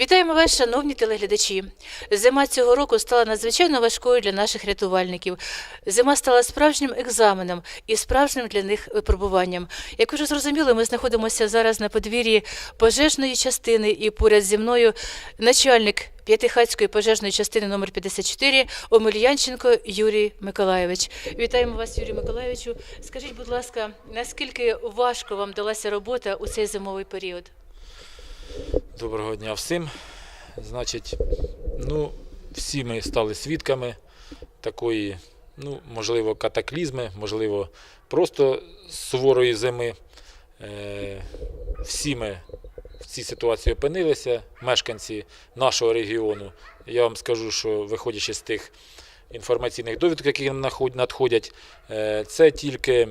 Вітаємо вас, шановні телеглядачі. Зима цього року стала надзвичайно важкою для наших рятувальників. Зима стала справжнім екзаменом і справжнім для них випробуванням. Як вже зрозуміли, ми знаходимося зараз на подвір'ї пожежної частини, і поряд зі мною начальник П'ятихатської пожежної частини номер 54 Омельянченко Юрій Миколайович. Вітаємо вас, Юрій Миколайовичу. Скажіть, будь ласка, наскільки важко вам далася робота у цей зимовий період? Доброго дня всім. Значить, ну, всі ми стали свідками такої, ну, можливо, катаклізми, можливо, просто суворої зими. Е, всі ми в цій ситуації опинилися, мешканці нашого регіону. Я вам скажу, що виходячи з тих інформаційних довідок, які нам надходять, е, це тільки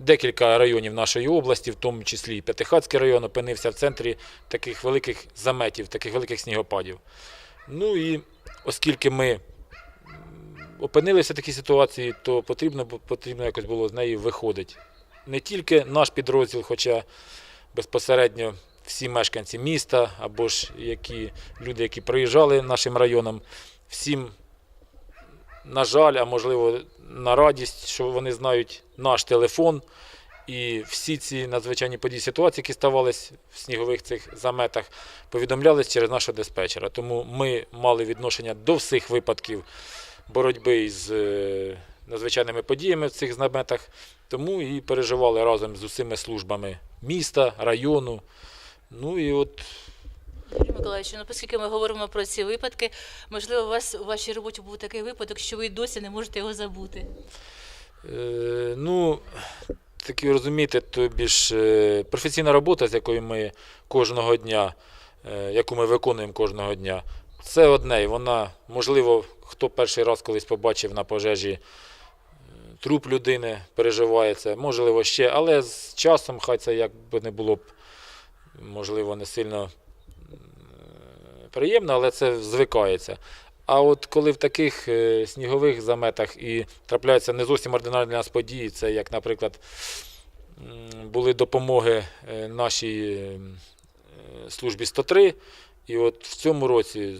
декілька районів нашої області, в тому числі і П'ятихатський район, опинився в центрі таких великих заметів, таких великих снігопадів. Ну і оскільки ми опинилися в такій ситуації, то потрібно, потрібно якось було з неї виходити. Не тільки наш підрозділ, хоча безпосередньо всі мешканці міста або ж які люди, які приїжджали нашим районом, всім, на жаль, а можливо на радість, що вони знають наш телефон. І всі ці надзвичайні події ситуації, які ставались в снігових цих заметах, повідомлялись через нашого диспетчера. Тому ми мали відношення до всіх випадків боротьби з е, надзвичайними подіями в цих заметах, тому і переживали разом з усіма службами міста, району. Ну і от Юрій Миколаївич, ну оскільки ми говоримо про ці випадки, можливо, у вас у вашій роботі був такий випадок, що ви досі не можете його забути. Е, ну, такі розумієте, то більш е, професійна робота, з якою ми кожного дня, е, яку ми виконуємо кожного дня, це одне. І вона, можливо, хто перший раз колись побачив на пожежі е, труп людини, переживає це, можливо, ще, але з часом, хай це як би не було б, можливо, не сильно приємно, але це звикається. А от коли в таких е, снігових заметах і трапляються не зовсім ординарні для нас події, це як, наприклад, були допомоги е, нашій е, службі 103. І от в цьому році,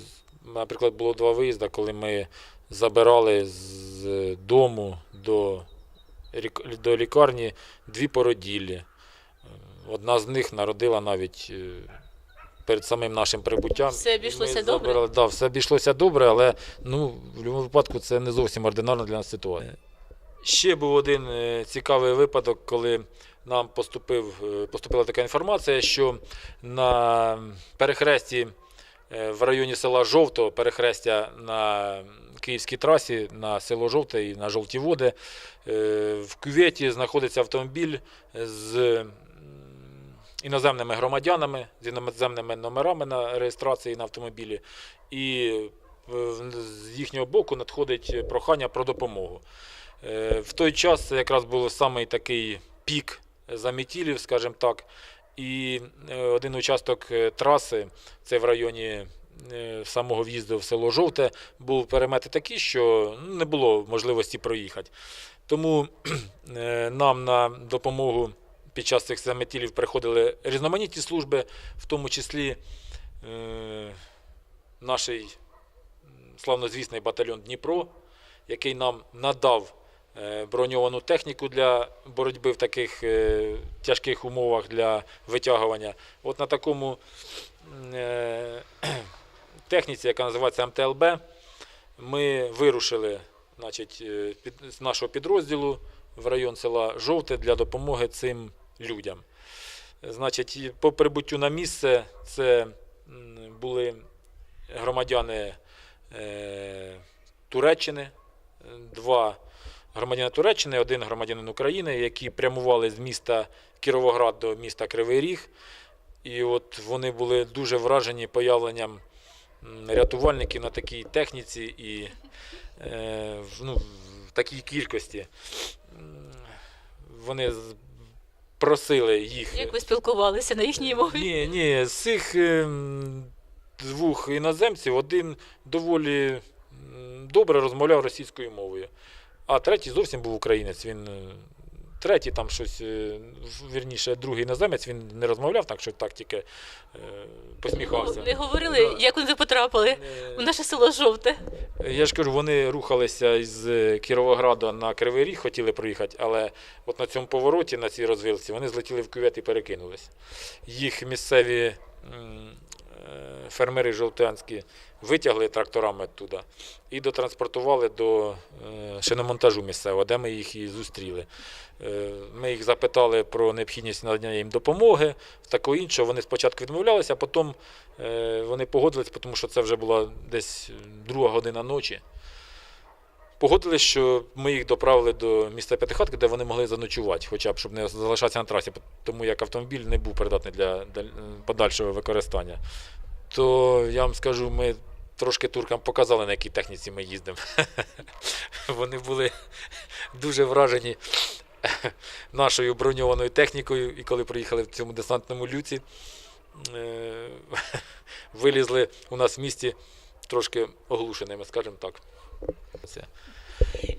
наприклад, було два виїзди, коли ми забирали з дому до, до лікарні дві породіллі. Одна з них народила навіть перед самим нашим прибуттям. Все обійшлося ми добре? забирали- Да, все обійшлося добре, але ну, в будь-якому випадку це не зовсім ординарна для нас ситуація. Ще був один е, цікавий випадок, коли нам поступив, е, поступила така інформація, що на перехресті е, в районі села Жовто, перехрестя на Київській трасі на село Жовте і на Жовті Води, в кюветі знаходиться автомобіль з іноземними громадянами, з іноземними номерами на реєстрації на автомобілі. І з їхнього боку надходить прохання про допомогу. Е, В той час якраз був самий такий пік замітілів, скажімо так. І е, один участок е, траси, це в районі самого в'їзду в село Жовте, був перемети такі, що ну, не було можливості проїхати. Тому нам на допомогу під час цих заметілів приходили різноманітні служби, в тому числі е, наш славнозвісний батальйон Дніпро, який нам надав е, броньовану техніку для боротьби в таких е, тяжких умовах для витягування. От на такому е, техніці, яка називається МТЛБ, ми вирушили значить, е, під, з нашого підрозділу в район села Жовте для допомоги цим людям. Значить, по прибуттю на місце це були громадяни е, Туреччини, два громадяни Туреччини, один громадянин України, які прямували з міста Кіровоград до міста Кривий Ріг. І от вони були дуже вражені появленням рятувальників на такій техніці і е, ну, в такій кількості. Вони просили їх. Як ви спілкувалися на їхній мові? Ні, ні, з цих ем, двох іноземців один доволі добре розмовляв російською мовою, а третій зовсім був українець. Він е, третій там щось, е, вірніше, другий іноземець, він не розмовляв, так що так тільки е, посміхався. Не говорили, як вони потрапили Е, у наше село Жовте. Я ж кажу, вони рухалися з Кіровограда на Кривий Ріг, хотіли проїхати, але от на цьому повороті, на цій розвилці, вони злетіли в кювет і перекинулись. Їх місцеві е, фермери жовтянські витягли тракторами туди і дотранспортували до е, шиномонтажу місцевого, де ми їх і зустріли. Е, Ми їх запитали про необхідність надання їм допомоги, такого іншого. Вони спочатку відмовлялися, а потім е, вони погодились, тому що це вже була десь друга година ночі. Погодились, що ми їх доправили до міста П'ятихатки, де вони могли заночувати, хоча б щоб не залишатися на трасі, тому як автомобіль не був придатний для подальшого використання. То я вам скажу, ми трошки туркам показали, на якій техніці ми їздимо. Вони були дуже вражені нашою броньованою технікою, і коли приїхали в цьому десантному люці, е, вилізли у нас в місті трошки оглушеними, скажімо так.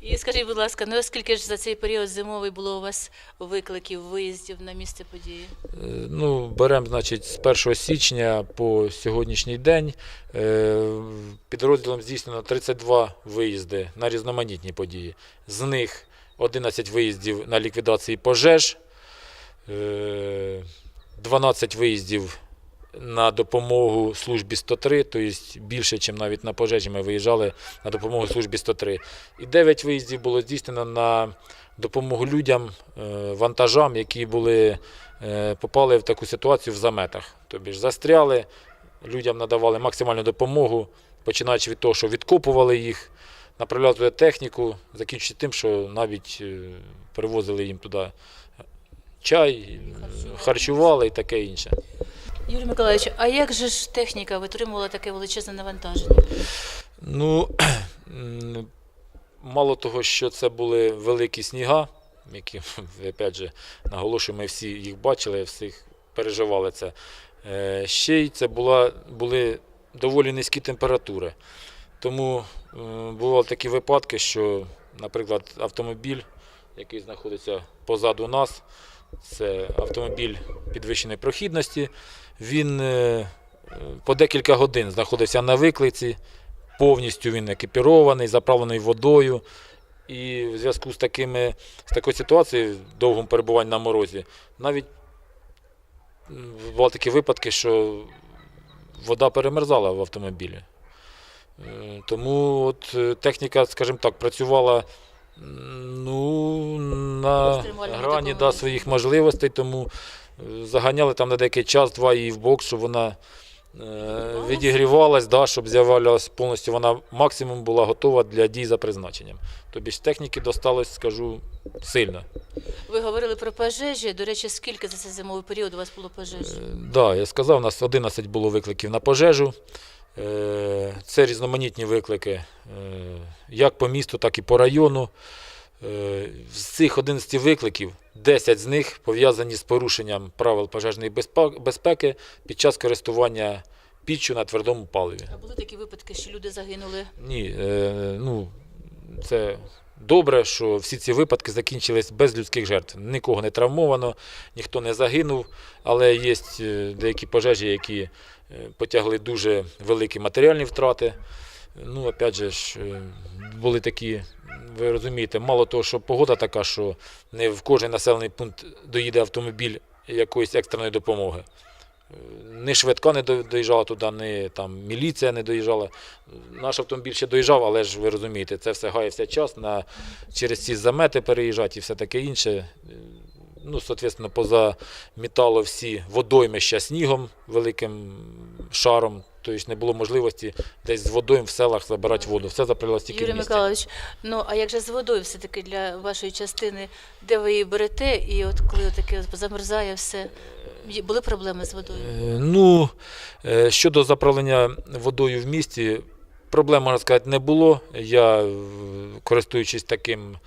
І скажіть, будь ласка, ну оскільки ж за цей період зимовий було у вас викликів, виїздів на місце події? Е, Ну, беремо, значить, з 1 січня по сьогоднішній день е, підрозділом здійснено 32 виїзди на різноманітні події. З них 11 виїздів на ліквідації пожеж, е, 12 виїздів на допомогу службі 103, тобто більше, ніж навіть на пожежі ми виїжджали на допомогу службі 103. І 9 виїздів було здійснено на допомогу людям, е, вантажам, які були е, попали в таку ситуацію в заметах. Тобі застряли, людям надавали максимальну допомогу, починаючи від того, що відкопували їх, направляли туди техніку, закінчуючи тим, що навіть е, привозили їм туди чай, харчували і таке інше. Юрій Миколаївич, а як же ж техніка витримувала таке величезне навантаження? Ну, мало того, що це були великі сніга, які, опять же, наголошую, ми всі їх бачили, всіх переживали це. Е, Ще й це була, були доволі низькі температури. Тому е, бували такі випадки, що, наприклад, автомобіль, який знаходиться позаду нас, це автомобіль підвищеної прохідності, він е, е, по декілька годин знаходився на виклиці, повністю він екіпірований, заправлений водою. І в зв'язку з, такими, з такою ситуацією, довгим перебуванням на морозі, навіть були такі випадки, що вода перемерзала в автомобілі. Е, Тому от е, техніка, скажімо так, працювала ну, на грані да, своїх можливостей, тому е, заганяли там на деякий час, два її в бок, щоб вона е, відігрівалась, да, щоб з'являлась повністю, вона максимум була готова для дій за призначенням. Тобі ж техніки досталось, скажу, сильно. Ви говорили про пожежі. До речі, скільки за цей зимовий період у вас було пожеж? Е, Да, я сказав, у нас 11 було викликів на пожежу. Е, Це різноманітні виклики, е, як по місту, так і по району. Е, З цих 11 викликів 10 з них пов'язані з порушенням правил пожежної безпеки під час користування піччю на твердому паливі. А були такі випадки, що люди загинули? Ні, е, ну, це добре, що всі ці випадки закінчились без людських жертв. Нікого не травмовано, ніхто не загинув, але є е, деякі пожежі, які потягли дуже великі матеріальні втрати. Ну, опять же, були такі, ви розумієте, мало того, що погода така, що не в кожен населений пункт доїде автомобіль якоїсь екстреної допомоги. Ні швидка не доїжджала туди, ні там міліція не доїжджала. Наш автомобіль ще доїжджав, але ж ви розумієте, це все гає все час на, через ці замети переїжджати і все таке інше. Ну, соответственно, поза металу всі водоймища снігом великим шаром. Тобто не було можливості десь з водойм в селах забирати воду. Все заприлось тільки Юрій в місті. Миколаївич, ну а як же з водою все-таки для вашої частини, де ви її берете, і от коли таке замерзає все, були проблеми з водою? Е, Ну, е, щодо заправлення водою в місті, проблем, можна сказати, не було. Я, е, користуючись таким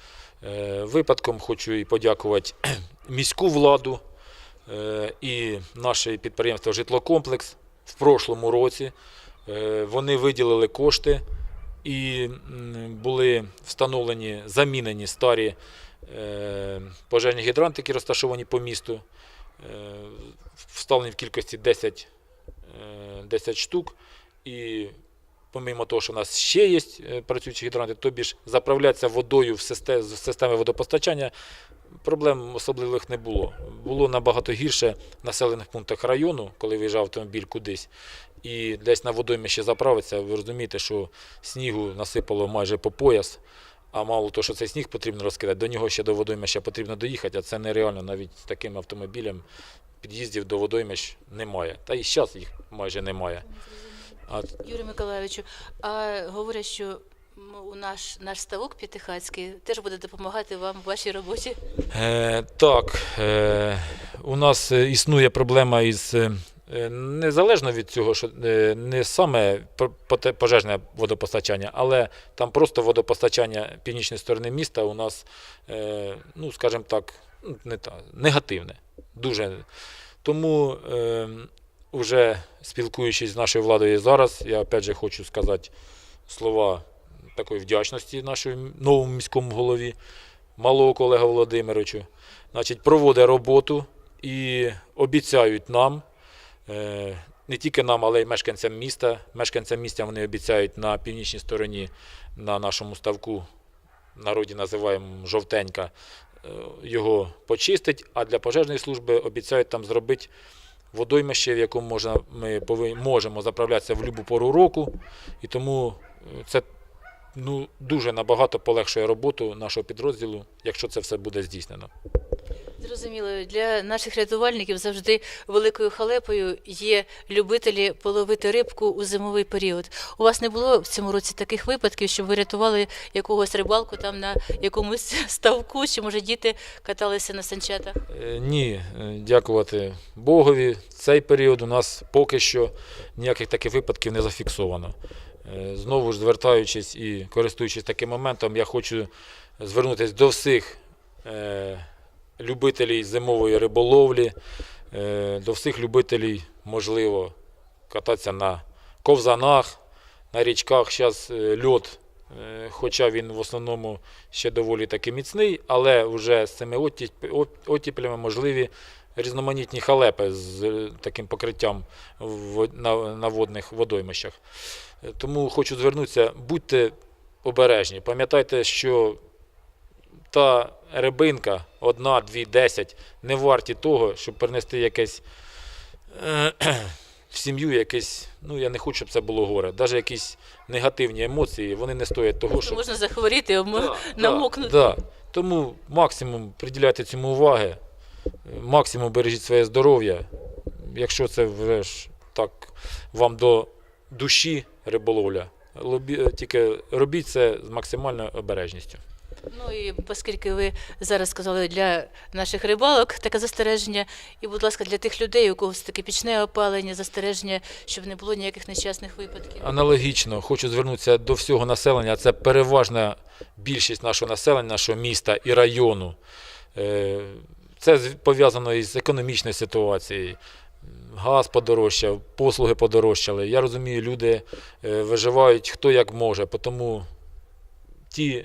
випадком, хочу і подякувати міську владу е, і наше підприємство Житлокомплекс в прошлому році. Е, Вони виділили кошти і були встановлені, замінені старі е, пожежні гідранти, які розташовані по місту, е, вставлені в кількості 10, е, 10 штук. І помимо того, що у нас ще є е, працюючі гідранти, тобі ж заправлятися водою в системи, водопостачання проблем особливих не було. Було набагато гірше в населених пунктах району, коли виїжджав автомобіль кудись, і десь на водоймі ще заправиться. Ви розумієте, що снігу насипало майже по пояс. А мало того, що цей сніг потрібно розкидати, до нього ще до водоймища потрібно доїхати, а це нереально навіть з таким автомобілем. Під'їздів до водоймищ немає. Та і зараз їх майже немає. А Юрію Миколайовичу, а говорять, що у наш, наш ставок П'ятихацький теж буде допомагати вам в вашій роботі. Е, так, е, у нас е, існує проблема із е, незалежно від цього, що е, не саме пожежне водопостачання, але там просто водопостачання північної сторони міста у нас, ну скажімо так, ну, не та, негативне. Дуже. Тому вже спілкуючись з нашою владою зараз, я опять же хочу сказати слова такої вдячності нашому новому міському голові. Малого колега Володимировичу, значить, проводить роботу і обіцяють нам, е, не тільки нам, але й мешканцям міста. Мешканцям міста вони обіцяють на північній стороні на нашому ставку, в народі називаємо жовтенька, е, його почистить, а для пожежної служби обіцяють там зробити водоймище, в якому можна, ми пови- можемо заправлятися в будь-яку пору року. І тому е, це ну, дуже набагато полегшує роботу нашого підрозділу, якщо це все буде здійснено. Зрозуміло, для наших рятувальників завжди великою халепою є любителі половити рибку у зимовий період. У вас не було в цьому році таких випадків, щоб ви рятували якогось рибалку там на якомусь ставку, чи може діти каталися на санчатах? Е, Ні, е, дякувати Богові. Цей період у нас поки що ніяких таких випадків не зафіксовано. Е, Знову ж звертаючись і користуючись таким моментом, я хочу звернутися до всіх любителів зимової риболовлі, е, до всіх любителів, можливо, кататися на ковзанах, на річках. Зараз льот, е, хоча він в основному ще доволі таки міцний, але вже з цими оттіп- от- оттіплями можливі різноманітні халепи з е, таким покриттям на, водних водоймищах. Е, Тому хочу звернутися, будьте обережні. Пам'ятайте, що та рибинка, одна, дві, десять, не варті того, щоб принести якесь е, в сім'ю якесь, ну я не хочу, щоб це було горе. Навіть якісь негативні емоції, вони не стоять того, щоб Можна захворіти, обм- Да, намокнути. Да, да. Тому максимум приділяйте цьому уваги, максимум бережіть своє здоров'я. Якщо це вже ж так вам до душі риболовля, тільки робіть це з максимальною обережністю. Ну і оскільки ви зараз сказали для наших рибалок таке застереження, і, будь ласка, для тих людей, у когось таке пічне опалення, застереження, щоб не було ніяких нещасних випадків. Аналогічно хочу звернутися до всього населення. Це переважна більшість нашого населення, нашого міста і району. Е, Це пов'язано із економічною ситуацією. Газ подорожчав, послуги подорожчали. Я розумію, люди е, виживають хто як може, тому ті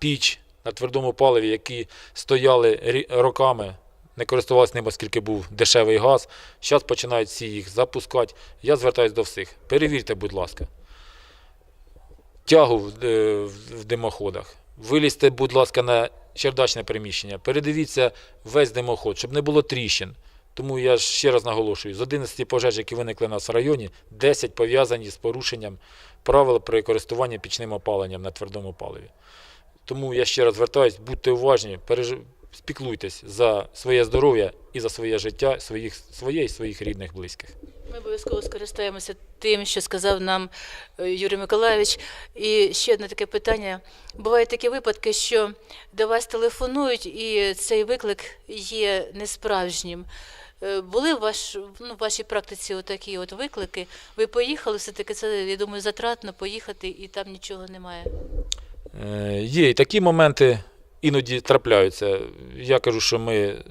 піч на твердому паливі, які стояли роками, не користувалися ним, оскільки був дешевий газ. Зараз починають всі їх запускати. Я звертаюся до всіх. Перевірте, будь ласка. Тягу в, е, в димоходах. Вилізьте, будь ласка, на чердачне приміщення. Передивіться весь димоход, щоб не було тріщин. Тому я ще раз наголошую: з 11 пожеж, які виникли у нас в районі, 10 пов'язані з порушенням правил при користуванні пічним опаленням на твердому паливі. Тому я ще раз звертаюсь, будьте уважні, переж... спіклуйтесь за своє здоров'я і за своє життя, своїх, своє і своїх рідних, близьких. Ми обов'язково скористаємося тим, що сказав нам е, Юрій Миколайович. І ще одне таке питання. Бувають такі випадки, що до вас телефонують, і цей виклик є несправжнім. Е, Були в, ваш, ну, в вашій практиці отакі от виклики? Ви поїхали, все-таки це, я думаю, затратно поїхати, і там нічого немає. Е, Є і такі моменти іноді трапляються. Я кажу, що ми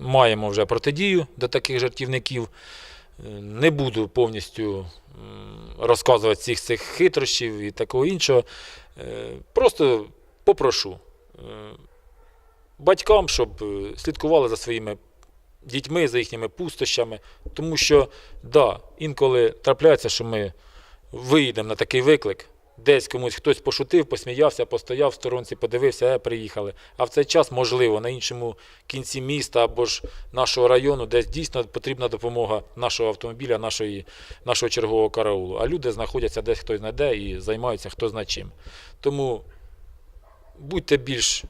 маємо вже протидію до таких жартівників. Е, Не буду повністю розказувати всіх цих хитрощів і такого іншого. Е, Просто попрошу. батькам, щоб слідкували за своїми дітьми, за їхніми пустощами. Тому що, да, інколи трапляється, що ми виїдемо на такий виклик. Десь комусь хтось пошутив, посміявся, постояв в сторонці, подивився, е, приїхали. А в цей час, можливо, на іншому кінці міста або ж нашого району, десь дійсно потрібна допомога нашого автомобіля, нашої, нашого чергового караулу. А люди знаходяться десь хтось знайде і займаються хто зна чим. Тому будьте більш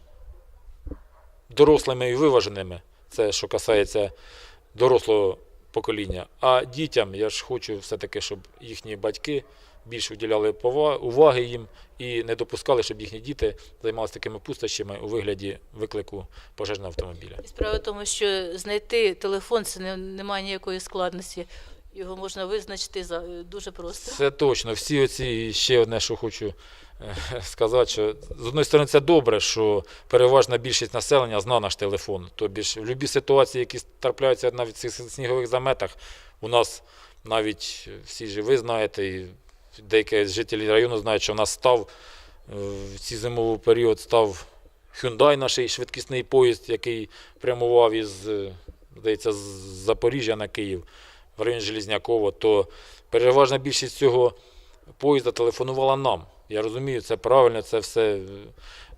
дорослими і виваженими. Це що касається дорослого покоління. А дітям я ж хочу все-таки, щоб їхні батьки більше уділяли уваги їм і не допускали, щоб їхні діти займалися такими пустощами у вигляді виклику пожежного автомобіля. І Справа в тому, що знайти телефон це не, немає ніякої складності. Його можна визначити за дуже просто. Це точно. Всі оці ще одне, що хочу е, сказати, що з одної сторони це добре, що переважна більшість населення зна наш телефон. Тобі ж в будь-якій ситуації, які трапляються навіть в цих снігових заметах, у нас навіть всі ж ви знаєте, і деякі жителі району знають, що у нас став е, в цей зимовий період став Hyundai, наш швидкісний поїзд, який прямував із, е, здається, з Запоріжжя на Київ в районі Железнякова, то переважна більшість цього поїзда телефонувала нам. Я розумію, це правильно, це все. е,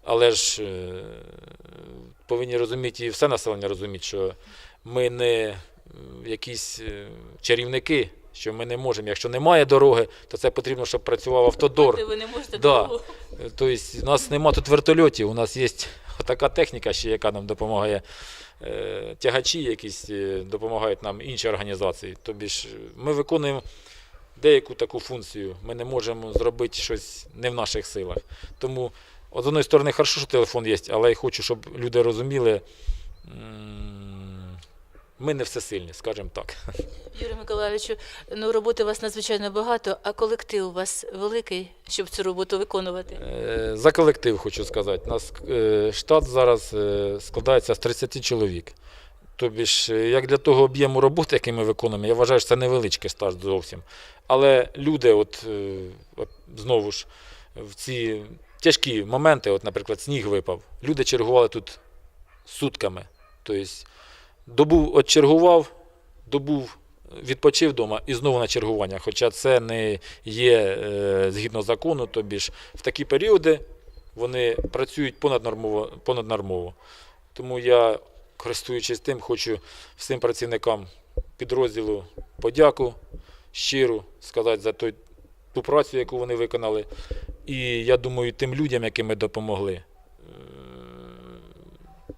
Але ж повинні розуміти і все населення розуміти, що ми не якісь чарівники, що ми не можемо. Якщо немає дороги, то це потрібно, щоб працював автодор. Ви не можете Да. Тобто у нас нема тут вертольотів, у нас є така техніка, ще, яка нам допомагає. Е, Тягачі якісь е, допомагають нам інші організації. Тобі ж ми виконуємо деяку таку функцію. Ми не можемо зробити щось не в наших силах. Тому, з одної сторони, хорошо, що телефон є, але я хочу, щоб люди розуміли, ми не всесильні, скажімо так. Юрію Миколаївичу, ну роботи у вас надзвичайно багато, а колектив у вас великий, щоб цю роботу виконувати. Е, За колектив хочу сказати. У нас е, штат зараз е, складається з 30 чоловік. Тобі ж, як для того об'єму роботи, який ми виконуємо, я вважаю, що це невеличкий штат зовсім. Але люди, от, от знову ж, в ці тяжкі моменти, от, наприклад, сніг випав, люди чергували тут сутками. Тобто, добу отчергував, добу відпочив вдома і знову на чергування. Хоча це не є е, згідно закону, тобі ж в такі періоди вони працюють понаднормово. понаднормово. Тому я, користуючись тим, хочу всім працівникам підрозділу подяку щиру сказати за той, ту працю, яку вони виконали. І я думаю, тим людям, яким ми допомогли.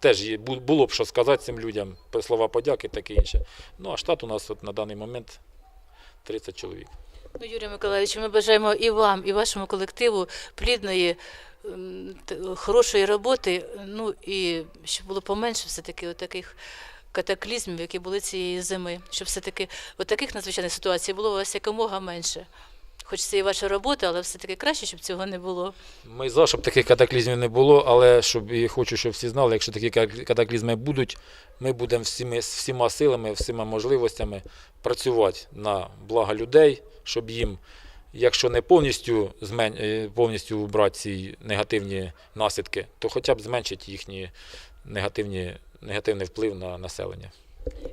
Теж було б що сказати цим людям, слова подяки, таке інше. Ну а штат у нас от на даний момент 30 чоловік. Ну, Юрію Миколаївичу, ми бажаємо і вам, і вашому колективу плідної, хорошої роботи. Ну і щоб було поменше все-таки таких катаклізмів, які були цієї зими. Щоб все-таки таких надзвичайних ситуацій було у вас якомога менше. Хоч це і ваша робота, але все-таки краще, щоб цього не було. Ми за, щоб таких катаклізмів не було, але щоб і хочу, щоб всі знали, якщо такі катаклізми будуть, ми будемо всіми, всіма силами, всіма можливостями працювати на благо людей, щоб їм, якщо не повністю, змен... е, повністю убрати ці негативні наслідки, то хоча б зменшити їхні негативні, негативний вплив на населення.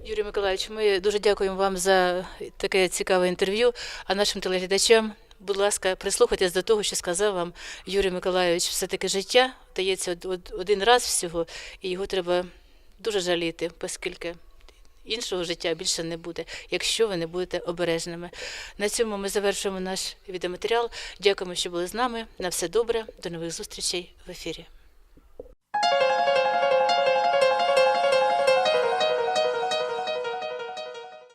Юрій Миколаївич, ми дуже дякуємо вам за таке цікаве інтерв'ю. А нашим телеглядачам, будь ласка, прислухайтесь до того, що сказав вам Юрій Миколаївич. Все-таки життя дається од- од- один раз всього, і його треба дуже жаліти, оскільки іншого життя більше не буде, якщо ви не будете обережними. На цьому ми завершуємо наш відеоматеріал. Дякуємо, що були з нами. На все добре. До нових зустрічей в ефірі.